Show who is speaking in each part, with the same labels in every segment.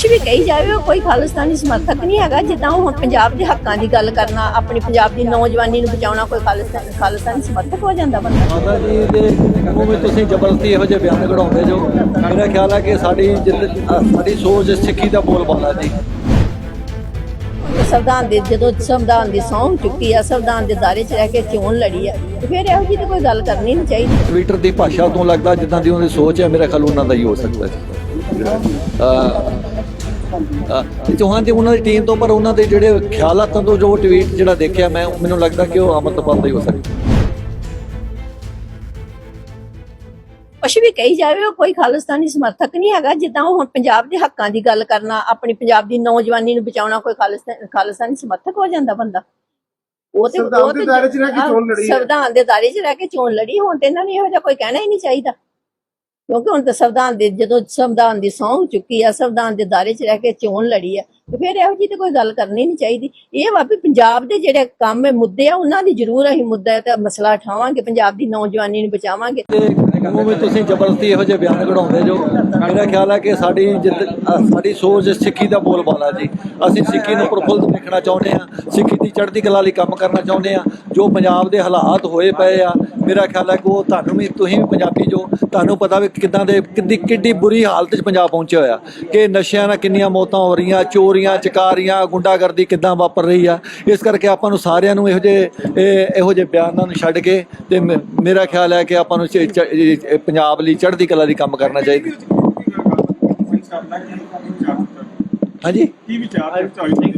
Speaker 1: ਕੁਛ ਵੀ ਕਹੀ ਜਾਵੇ ਉਹ ਕੋਈ ਖਾਲਿਸਤਾਨੀ ਸਮਰਥਕ ਨਹੀਂ ਹੈਗਾ। ਜਿੱਦਾਂ ਉਹ ਹੁਣ ਪੰਜਾਬ ਦੇ ਹੱਕਾਂ ਦੀ ਗੱਲ ਕਰਨਾ ਆਪਣੀ ਪੰਜਾਬ ਦੀ ਨੌਜਵਾਨੀ ਨੂੰ ਬਚਾਉਣਾ ਕੋਈ ਖਾਲਿਸਤਾਨ ਖਾਲਿਸਤਾਨੀ ਸਮਰਥਕ ਹੋ ਜਾਂਦਾ ਬੰਦਾ।
Speaker 2: ਮਾਤਾ ਜੀ ਦੇ ਮੂੰਹ ਵਿੱਚ ਤੁਸੀਂ ਜ਼ਬਰਦਸਤੀ ਇਹੋ ਜਿਹੇ ਬਿਆਨ ਕਢਾਉਂਦੇ ਜੋ ਮੇਰਾ ਖਿਆਲ ਹੈ ਕਿ ਸਾਡੀ ਸਾਡੀ ਸੋਚ ਸਿੱਖੀ ਦਾ ਬੋਲ ਬਾਲਾ ਜੀ।
Speaker 1: ਸੰਵਿਧਾਨ ਦੇ ਜਦੋਂ ਸੰਵਿਧਾਨ ਦੀ ਸਹੁੰ ਚੁੱਕੀ ਆ ਸੰਵਿਧਾਨ ਦੇ ਦਾਇਰੇ 'ਚ ਰਹਿ ਕੇ ਚੋਣ ਲੜੀ ਆ ਫਿਰ ਇਹੋ ਜਿਹੀ ਤਾਂ ਕੋਈ ਗੱਲ ਕਰਨੀ ਨਹੀਂ ਚਾਹੀਦੀ।
Speaker 2: ਟਵਿੱਟਰ ਦੀ ਭਾਸ਼ਾ ਤੋਂ ਲੱਗਦਾ ਜਿੱਦਾਂ ਦੀ ਉਹਦੀ ਸੋਚ ਹੈ ਮੇਰਾ ਖਿਆਲ ਉਹਨਾਂ ਦਾ ਹੀ ਹੋ ਸਕਦਾ ਅਹ ਚੌਹਾਨ ਜੀ ਉਹਨਾਂ ਦੀ ਟੀਮ ਤੋਂ ਪਰ ਉਹਨਾਂ ਦੇ ਜਿਹੜੇ ਖਿਆਲਾਤਾਂ ਤੋਂ ਜੋ ਟਵੀਟ ਜਿਹੜਾ ਦੇਖਿਆ ਮੈਂ ਮੈਨੂੰ ਲੱਗਦਾ ਕਿ ਉਹ ਅਮਰਤਪਾਲ ਦਾ ਹੀ ਹੋ ਸਕਦਾ।
Speaker 1: ਕੁਛ ਵੀ ਕਹੀ ਜਾਵੇ ਉਹ ਕੋਈ ਖਾਲਿਸਤਾਨੀ ਸਮਰਥਕ ਨਹੀਂ ਹੈਗਾ। ਜਿੱਦਾਂ ਉਹ ਹੁਣ ਪੰਜਾਬ ਦੇ ਹੱਕਾਂ ਦੀ ਗੱਲ ਕਰਨਾ ਆਪਣੀ ਪੰਜਾਬ ਦੀ ਨੌਜਵਾਨੀ ਨੂੰ ਬਚਾਉਣਾ ਕੋਈ ਖਾਲਿਸਤਾਨ ਸਮਰਥਕ ਹੋ ਜਾਂਦਾ ਬੰਦਾ? ਉਹ ਤੇ
Speaker 3: ਸੰਵਿਧਾਨ
Speaker 1: ਉਹ
Speaker 3: ਦੇ
Speaker 1: ਤੇ-
Speaker 3: ਦਾਇਰੇ 'ਚ ਰਹਿ ਕੇ ਚੋਣ ਲੜੀ ਹੈ।
Speaker 1: ਸੰਵਿਧਾਨ ਦੇ ਦਾਇਰੇ 'ਚ ਰਹਿ ਕੇ ਚੋਣ ਲੜੀ ਹੁਣ ਤੇ ਇਹਨਾਂ ਨੂੰ ਇਹੋ ਜਿਹਾ ਕੋਈ ਕਹਿਣਾ ਹੀ ਨਹੀਂ ਚਾਹੀਦਾ। ਕਿਉਂਕਿ ਹੁਣ ਤਾਂ ਸੰਵਿਧਾਨ ਦੇ ਜਦੋਂ ਸੰਵਿਧਾਨ ਦੀ ਸਹੁੰ ਚੁੱਕੀ ਆ, ਸੰਵਿਧਾਨ ਦੇ ਦਾਇਰੇ 'ਚ ਰਹਿ ਕੇ ਚੋਣ ਲੜੀ ਆ। ਤੇ ਫਿਰ ਇਹੋ ਜਿਹੀ ਤੇ ਕੋਈ ਗੱਲ ਕਰਨੀ ਨਹੀਂ ਚਾਹੀਦੀ। ਇਹ ਵਾ ਵੀ ਪੰਜਾਬ ਦੇ ਜਿਹੜੇ ਕੰਮ ਹੈ, ਮੁੱਦੇ ਆ, ਉਹਨਾਂ ਦੀ ਜ਼ਰੂਰ ਅਸੀਂ ਮੁੱਦਾ ਤੇ ਮਸਲਾ ਉਠਾਵਾਂਗੇ ਪੰਜਾਬ ਦੀ ਨੌਜਵਾਨੀ ਨੂੰ ਬਚਾਵਾਂਗੇ।
Speaker 2: ਤੇ ਮੂੰਹ ਤੁਸੀਂ ਜ਼ਬਰਦਸਤੀ ਇਹੋ ਜਿਹੇ ਬਿਆਨ ਕਢਾਉਂਦੇ ਜੋ? ਮੇਰਾ ਖਿਆਲ ਹੈ ਕਿ ਸਾਡੀ ਸਾਡੀ ਸੋਚ ਸਿੱਖੀ ਦਾ ਬੋਲ ਜੀ। ਅਸੀਂ ਸਿੱਖੀ ਨੂੰ ਪ੍ਰਫੁੱਲਤ ਦੇਖਣਾ ਚਾਹੁੰਦੇ ਹਾਂ, ਸਿੱਖੀ ਦੀ ਚੜ੍ਹਦੀ ਕਲਾ ਲਈ ਕੰਮ ਕਰਨਾ ਚਾਹੁੰਦੇ ਆ ਜੋ ਪੰਜਾਬ ਦੇ ਹਾਲਾਤ ਹੋਏ ਪਏ ਆ, ਮੇਰਾ ਖਿਆਲ ਹੈ ਕਿ ਉਹ ਤੁਹਾਨੂੰ ਵੀ, ਤੁਸੀਂ ਵੀ ਪੰਜਾਬੀ ਜੋ, ਤੁਹਾਨੂੰ ਪਤਾ ਵੀ ਕਿਦਾਂ ਦੇ ਕਿੰਨੀ ਕਿੱਡੀ ਬੁਰੀ ਹਾਲਤ 'ਚ ਪੰਜਾਬ ਪਹੁੰਚਿਆ ਹੋਇਆ। ਕਿ ਨਸ਼ਿਆਂ ਨਾਲ ਕਿੰਨੀਆਂ ਮੌਤਾਂ ਹੋ ਰਹੀਆਂ ਚੋਰੀ ਚੋਰੀਆਂ ਚਕਾਰੀਆਂ ਗੁੰਡਾਗਰਦੀ ਕਿੱਦਾਂ ਵਾਪਰ ਰਹੀ ਆ? ਇਸ ਕਰਕੇ ਆਪਾਂ ਨੂੰ ਸਾਰਿਆਂ ਨੂੰ ਇਹੋ ਜਿਹੇ ਇਹ- ਜਿਹੇ ਬਿਆਨਾਂ ਨੂੰ ਛੱਡ ਕੇ ਤੇ ਮੇਰਾ ਖਿਆਲ ਹੈ ਕਿ ਆਪਾਂ ਨੂੰ ਪੰਜਾਬ ਲਈ ਚੜ੍ਹਦੀ ਕਲਾ ਦੀ ਕੰਮ ਕਰਨਾ ਚਾਹੀਦਾ। ਹਾਂਜੀ?
Speaker 3: ਕੀ ਵਿਚਾਰ ਹੈ?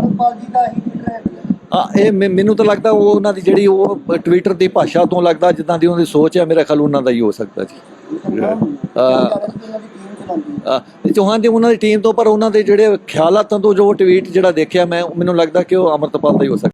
Speaker 4: ਅਮਰਪਾਲ ਜੀ ਦਾ ਹੀ ਟਵੀਟ ਹੈ।
Speaker 2: ਆ ਇਹ ਮੈ- ਮੈਨੂੰ ਤਾਂ ਲੱਗਦਾ ਉਹ ਉਹਨਾਂ ਦੀ ਜਿਹੜੀ ਉਹ ਟਵਿੱਟਰ ਦੀ ਭਾਸ਼ਾ ਤੋਂ ਲੱਗਦਾ ਜਿੱਦਾਂ ਦੀ ਉਹਦੀ ਸੋਚ ਹੈ ਮੇਰਾ ਖਿਆਲ ਉਹਨਾਂ ਦਾ ਹੀ ਹੋ ਸਕਦਾ ਜੀ।
Speaker 4: ਉਹਨਾਂ ਦੀ ਟੀਮ ਚਲਾਉਂਦੀ
Speaker 2: ਚੌਹਾਨ ਉਹਨਾਂ ਦੀ ਟੀਮ ਤੋਂ ਪਰ ਉਹਨਾਂ ਦੇ ਜਿਹੜੇ ਖਿਆਲਾਤਾਂ ਤੋਂ ਜੋ ਟਵੀਟ ਜਿਹੜਾ ਦੇਖਿਆ ਮੈਂ ਮੈਨੂੰ ਲੱਗਦਾ ਕਿ ਉਹ ਅਮਰਤਪਾਲ ਦਾ ਹੀ ਹੋ ਸਕਦਾ।